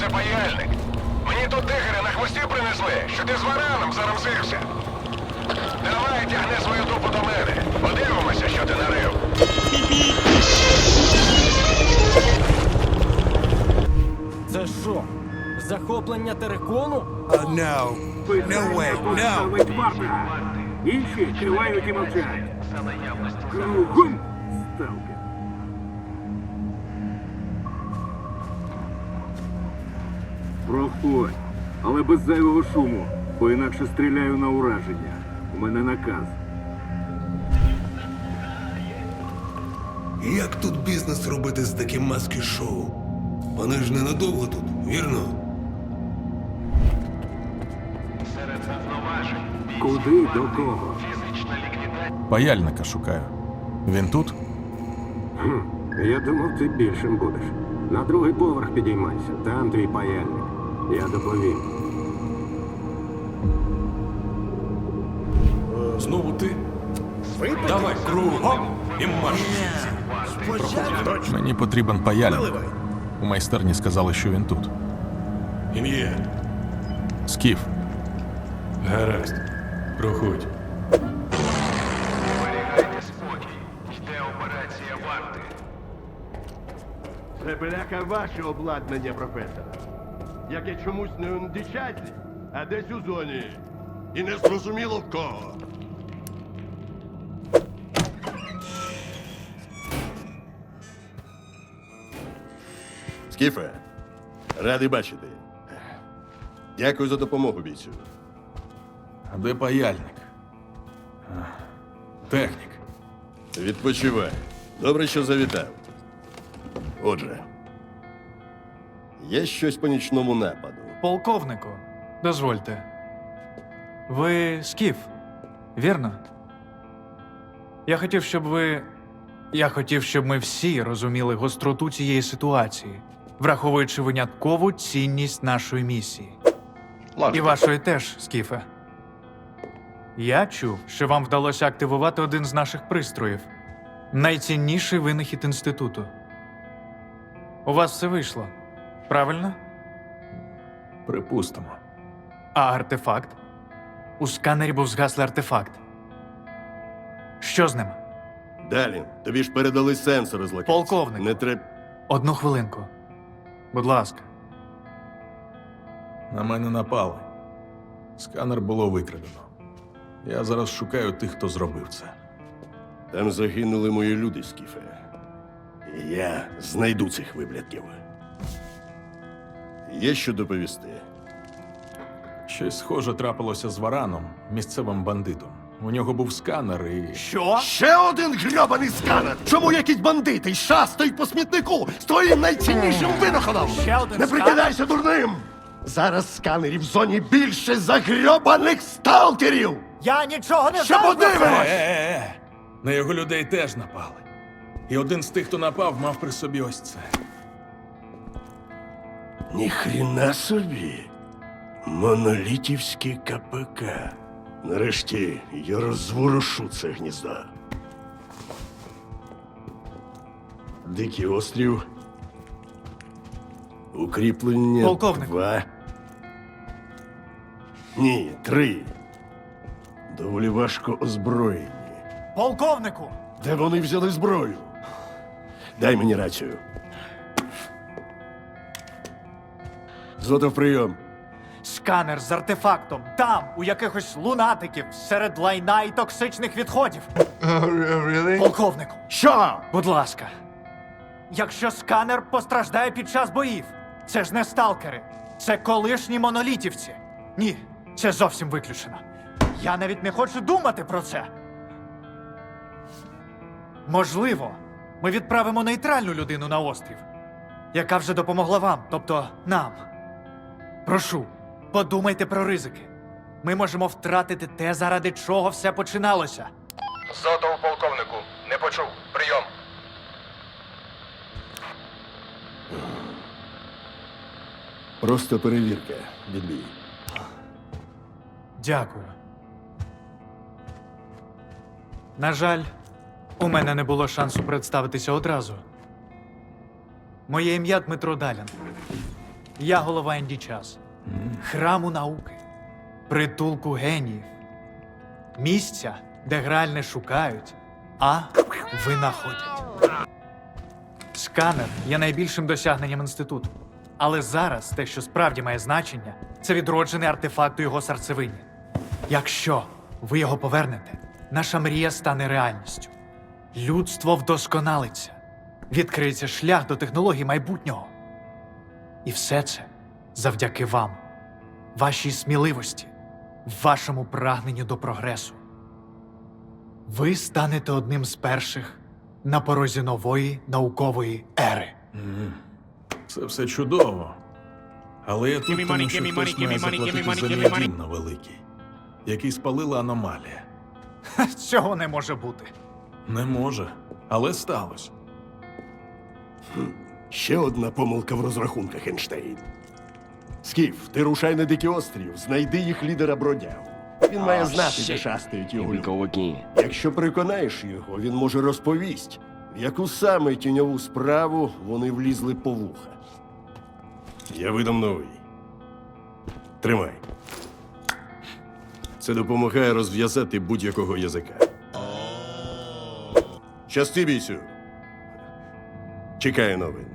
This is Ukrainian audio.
це паяльник. Мені тут тигри на хвості принесли, що ти з вараном заразився. Давай тягни свою дупу до мене. Подивимося, що ти нарив. Це що? Захоплення терикону? Uh, no. No way. No. Інші тривають і мовчають. Кругом сталки. Проходь, але без зайвого шуму, бо інакше стріляю на ураження. У мене наказ. Як тут бізнес робити з таким маски-шоу? Вони ж ненадовго тут, вірно? Серед повноважень Куди до кого? фізична ліквідація. Паяльника шукаю. Він тут? Я думав, ти більшим будеш. На другий поверх підіймайся, там твій паяльник. Я доповім. Знову ти? Давай кругом і марш. Мені потрібен паяльник. У майстерні сказали, що він тут. Ім'я. Скіф. Гаразд. Проходь. Зберігайте спокій. Йде операція варти. Це бляха ваше обладнання, професор. Яке чомусь не у дичаті, а десь у зоні. І не зрозуміло в кого. Скіфе, радий бачити. Дякую за допомогу, бійцю. А де паяльник? Технік. Відпочивай. Добре, що завітав. Отже, є щось по нічному нападу. Полковнику, дозвольте. Ви скіф, вірно? Я хотів, щоб ви. Я хотів, щоб ми всі розуміли гостроту цієї ситуації, враховуючи виняткову цінність нашої місії. І вашої теж, скіфе. Я чув, що вам вдалося активувати один з наших пристроїв найцінніший винахід інституту. У вас все вийшло, правильно? Припустимо. А артефакт? У сканері був згаслий артефакт. Що з ним? Далі, тобі ж передали сенсори з локації. Полковник. Не треба. Одну хвилинку. Будь ласка. На мене напали. Сканер було викрадено. Я зараз шукаю тих, хто зробив це. Там загинули мої люди, Скіфе. І я знайду цих виблядків. Є що доповісти. Щось схоже трапилося з вараном, місцевим бандитом. У нього був сканер і. Що? Ще один грьобаний сканер! Чому якісь бандити шастають по смітнику з твоїм найціннішим винаходом? Ще один Не сканер? прикидайся дурним! Зараз сканерів в зоні більше за грьобаних сталкерів! Я нічого не Ще подивимось! Е-е-е! На його людей теж напали. І один з тих, хто напав, мав при собі ось це. Ніхрена собі. Монолітівське КПК. Нарешті я розворушу це гніздо. Дикий острів. Укріплення. Полковнику. Два. Ні, три. Доволі важко озброєні. Полковнику! Де вони взяли зброю? Дай мені рацію. Зотов прийом. Сканер з артефактом. Там, у якихось лунатиків, серед лайна і токсичних відходів. Полковнику, Що? будь ласка. Якщо сканер постраждає під час боїв, це ж не сталкери, це колишні монолітівці. Ні, це зовсім виключено. Я навіть не хочу думати про це. Можливо, ми відправимо нейтральну людину на острів, яка вже допомогла вам, тобто нам. Прошу, подумайте про ризики. Ми можемо втратити те, заради чого все починалося. Зотов полковнику. Не почув. Прийом. Просто перевірка. Відбій. Дякую. На жаль, у мене не було шансу представитися одразу. Моє ім'я Дмитро Далян. Я голова Інді Час, храму науки. притулку геніїв. Місця, де граль не шукають, а винаходять. Сканер є найбільшим досягненням інституту. Але зараз те, що справді має значення, це відроджений артефакт у його серцевині. Якщо ви його повернете, наша мрія стане реальністю. Людство вдосконалиться, відкриється шлях до технологій майбутнього. І все це завдяки вам, вашій сміливості, вашому прагненню до прогресу. Ви станете одним з перших на порозі нової наукової ери. Це все чудово. Але я тут тому, що хтось має заплатити за мій дім на великий, який спалила аномалія. Ха, Цього не може бути. Не може, але сталося. Ще одна помилка в розрахунках, Ейнштейн. Скіф, ти рушай на дикий острів, знайди їх лідера бродягу. Він має знати, де шастають його люди. Якщо переконаєш його, він може розповість, в яку саме тіньову справу вони влізли по вуха. Я видам новий. Тримай. Це допомагає розв'язати будь-якого язика. Щасти бійцю. Чекаю новин.